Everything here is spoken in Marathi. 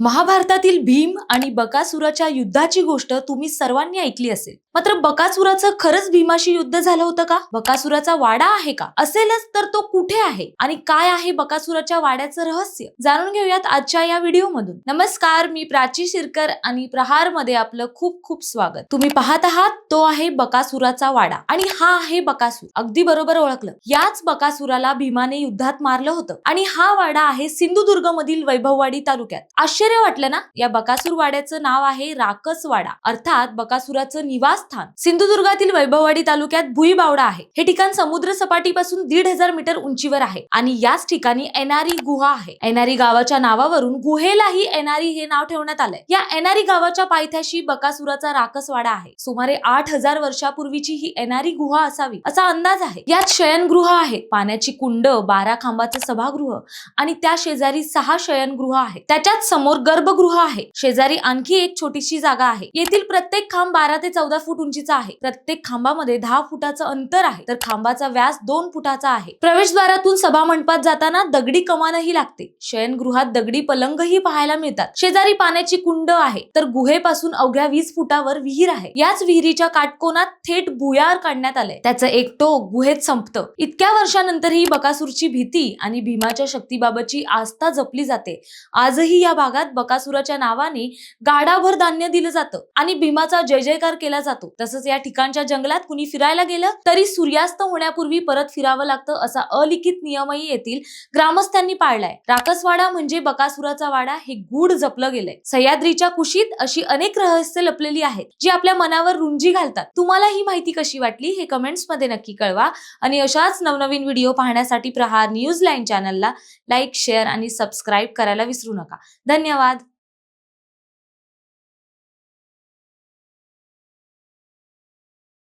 महाभारतातील भीम आणि बकासुराच्या युद्धाची गोष्ट तुम्ही सर्वांनी ऐकली असेल. मात्र बकासुराचं खरंच भीमाशी युद्ध झालं होतं का? बकासुराचा वाडा आहे का? असेलच तर तो कुठे आहे? आणि काय आहे बकासुराच्या वाड्याचं रहस्य? जाणून घेऊयात आजच्या या व्हिडिओ मधून नमस्कार मी प्राची शिरकर आणि प्रहारमध्ये आपलं खूप खूप स्वागत. तुम्ही पाहत आहात तो आहे बकासुराचा वाडा. आणि हा आहे बकासूर. अगदी बरोबर ओळखलं. याच बकासुराला भीमाने युद्धात मारलं होतं. आणि हा वाडा आहे सिंधुदुर्ग मधील वैभववाडी तालुक्यात. आश्चर्य वाटलं ना? या बकासूर वाड्याचं नाव आहे राकस वाडा अर्थात बकासुराचं निवास स्थान सिंधुदुर्गातील वैभववाडी तालुक्यात भुईबावडा आहे. हे ठिकाण समुद्र सपाटीपासून दीड हजार मीटर उंचीवर आहे आणि याच ठिकाणी एनारी गुहा आहे. एनारी गावाच्या नावावरून गुहेलाही एनारी हे नाव ठेवण्यात आलंय. या एनारी गावाच्या पायथ्याशी बकासुराचा राकसवाडा आहे. सुमारे आठ हजार वर्षापूर्वीची ही एनारी गुहा असावी असा अंदाज आहे. यात शयनगृह आहे. पाण्याची कुंड बारा खांबाचं सभागृह आणि त्या शेजारी सहा शयनगृह आहे त्याच्यात समोर गर्भगृह आहे. शेजारी आणखी एक छोटीशी जागा आहे. येथील प्रत्येक खांब बारा ते चौदा फूट उंचीचा आहे. प्रत्येक खांबामध्ये दहा फुटाचं अंतर आहे. तर खांबाचा व्यास दोन फुटाचा आहे. प्रवेशद्वारातून सभा मंडपात जाताना दगडी कमानही लागते. शयनगृहात दगडी पलंगही पाहायला मिळतात. शेजारी पाण्याची कुंड आहे. तर गुहेपासून अवघ्या वीस फुटावर विहीर आहे. याच विहिरीच्या काटकोनात थेट भुयार काढण्यात आलंय. त्याचं एक टोक गुहेत संपतं. इतक्या वर्षानंतरही बकासूरची भीती आणि भीमाच्या शक्तीबाबतची आस्था जपली जाते. आजही या भागात बकासुराच्या नावाने गाडाभर धान्य दिलं जातं आणि भीमाचा जय जयकार केला जातो. जातो. तसंच या ठिकाणच्या जंगलात कुणी फिरायला गेलं तरी सूर्यास्त होण्यापूर्वी परत फिरावं लागतं असा अलिखित नियमही येथील ग्रामस्थांनी पाळलाय. राकसवाडा म्हणजे बकासुराचा वाडा हे गूढ जपलं गेलंय. सह्याद्रीच्या कुशीत अशी अनेक रहस्य लपलेली आहेत जी आपल्या मनावर रुंजी घालतात. तुम्हाला ही माहिती कशी वाटली हे कमेंट्समध्ये नक्की कळवा. आणि अशाच नवनवीन व्हिडिओ पाहण्यासाठी प्रहार न्यूज लाईन चॅनलला लाईक शेअर आणि सबस्क्राईब करायला विसरू नका. धन्यवाद.